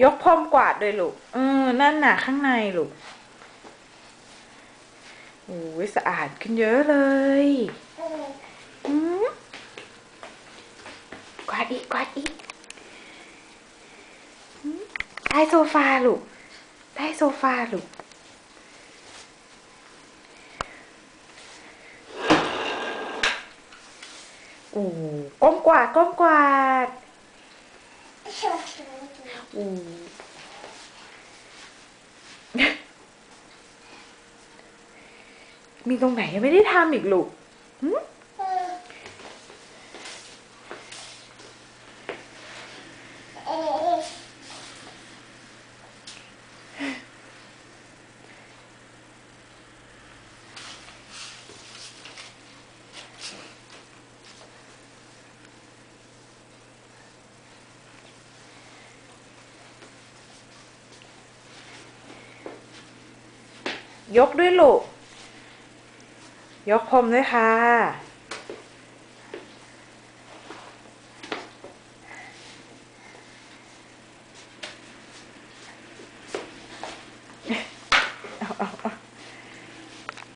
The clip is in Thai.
ยกพรมกวาดด้วยลูก เออ นั่นหน่ะข้างในลูกโอ้ยสะอาดขึ้นเยอะเลยกวาดอีกกวาดอีกอืมใต้โซฟาลูกใต้โซฟาลูกโอ้ก้มกวาดก้มกวาด โอ้มีตรงไหนยังไม่ได้ทำอีกลูก ยกด้วยลูก ยกพรมด้วยค่ะ เอา